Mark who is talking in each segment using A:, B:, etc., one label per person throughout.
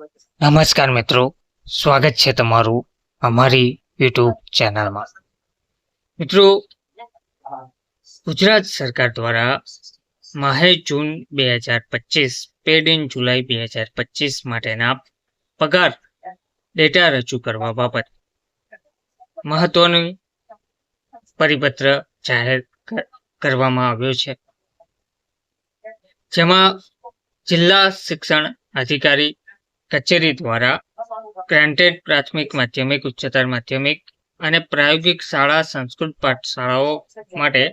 A: નમસ્કાર મિત્રો. સ્વાગત છે તમારું અમારી યુટ્યુબ ચેનલમાં. મિત્રો, ગુજરાત સરકાર દ્વારા માહે જૂન બે હજાર પચીસ પેડ ઇન જુલાઈ બે હજાર પચીસ માટેના પગાર ડેટા રજૂ કરવા બાબત મહત્વનું પરિપત્ર જાહેર કરવામાં આવ્યો છે. જેમાં જિલ્લા શિક્ષણ અધિકારી કચેરી દ્વારા ગ્રાન્ટેડ પ્રાથમિક માધ્યમિક, ઉચ્ચતર માધ્યમિક અને પ્રાયોગિક શાળા, સંસ્કૃત પાઠશાળાઓ માટે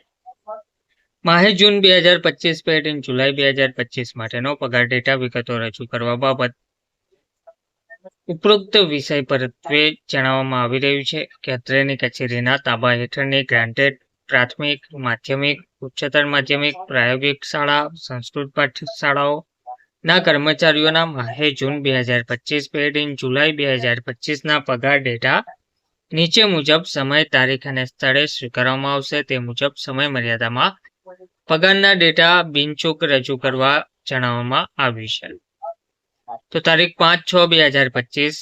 A: માહે જૂન બે હજાર પચીસ પેટ ઇન જુલાઈ બે હજાર પચીસ માટેનો પગાર ડેટા વિગતો રજૂ કરવા બાબત. ઉપરોક્ત વિષય પરત્વે જણાવવામાં આવી રહ્યું છે કે અત્રેની કચેરીના તાબા હેઠળની ગ્રાન્ટેડ પ્રાથમિક, માધ્યમિક, ઉચ્ચતર માધ્યમિક, પ્રાયોગિક શાળા, સંસ્કૃત પાઠશાળાઓ ના, કર્મચારીઓના માહે જૂન બે હજાર પચીસ પેડ ઇન જુલાઈ બે હજાર પચીસના પગાર ડેટા નીચે મુજબ સમય, તારીખ અને સ્થળે સ્વીકારવામાં આવશે. તે મુજબ સમય મર્યાદામાં પગારના ડેટા બિનચૂક રજૂ કરવા જણાવવામાં આવ્યું છે. તો તારીખ પાંચ છ બે હજાર પચીસ,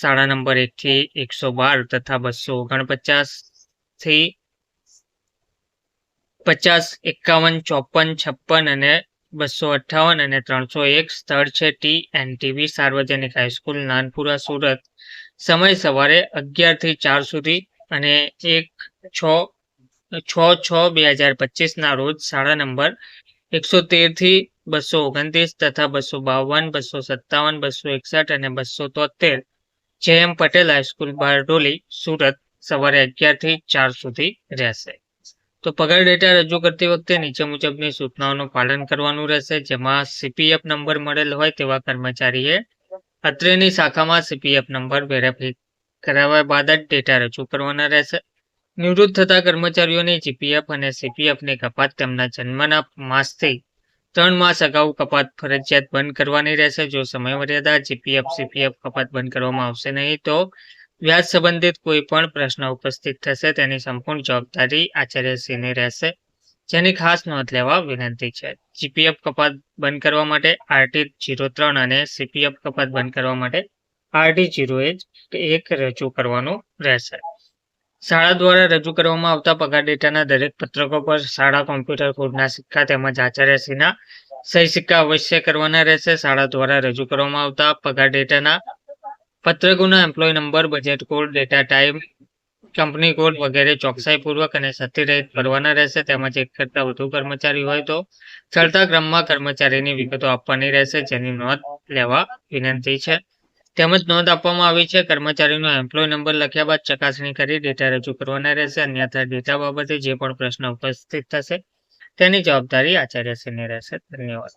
A: શાળા નંબર એક થી એકસો બાર તથા બસો ઓગણપચાસથી પચાસ, એકાવન, ચોપન, છપ્પન અને બસો અઠ્ઠાવન અને ત્રણસો એક સ્થળ છે ટી એન્ડ ટીવી સાર્વજનિક હાઈસ્કૂલ નાનપુરા, સુરત. સમય સવારે અગિયારથી ચાર સુધી અને એક છ છ છ બે હજાર પચીસના રોજ શાળા નંબર એકસો તેરથી બસો ઓગણત્રીસ તથા બસો બાવન, બસો સત્તાવન, બસો એકસઠ અને બસો તોતેર J M Patel high school Bardoli, Surat, સવારે અગિયારથી ચાર સુધી રહેશે. તો પગાર ડેટા રજૂ કરતી વખતે નીચે મુજબની સૂચનાઓનું પાલન કરવાનું રહેશે, જેમાં સીપીએફ નંબર મળેલ હોય તેવા કર્મચારીએ અત્રેની શાખામાં સીપીએફ નંબર વેરીફાઈ કરાવ્યા બાદ જ ડેટા રજૂ કરવાના રહેશે. નિવૃત્ત થતા કર્મચારીઓની જીપીએફ અને સીપીએફની કપાત તેમના જન્મના માસથી ત્રણ માસ અગાઉ કપાત ફરજિયાત બંધ કરવાની રહેશે. જો સમય મર્યાદા જીપીએફ સીપીએફ કપાત બંધ કરવામાં આવશે નહીં, તો વ્યાજ સંબંધિત કોઈ પણ પ્રશ્ન ઉપસ્થિત થશે, તેની સંપૂર્ણ જવાબદારી આચાર્યશ્રીની રહેશે. જેની ખાસ નોંધ લેવા વિનંતી છે. જીપીએફ કપાત બંધ કરવા માટે આરટી જીરો ત્રણ અને સીપીએફ કપાત બંધ કરવા માટે આરટી જીરો એક રજૂ કરવાનું રહેશે. શાળા દ્વારા રજૂ કરવામાં આવતા પગાર ડેટાના દરેક પત્રકો પર શાળા કોમ્પ્યુટર કોડના સિક્કા તેમજ આચાર્યશ્રીના સહી સિક્કા અવશ્ય કરવાના રહેશે. શાળા દ્વારા રજૂ કરવામાં આવતા પગાર ડેટાના પત્રકોના employee number budget code data time company code વગેરે ચોકસાઈપૂર્વક અને સત્યરહિત ભરવાના રહેશે. તેમજ એક કરતાં વધુ કર્મચારી હોય તો ચડતા ક્રમમાં કર્મચારીની વિગતો આપવાની રહેશે, જેની નોંધ લેવા વિનંતી છે. તેમજ નોંધ આપવામાં આવી છે, કર્મચારીનો એમ્પ્લોય નંબર લખ્યા બાદ ચકાસણી કરી ડેટા રજૂ કરવાના રહેશે. અન્યથા ડેટા બાબતે જે પણ પ્રશ્ન ઉપસ્થિત થશે તેની જવાબદારી આચાર્યશ્રીની રહેશે. ધન્યવાદ.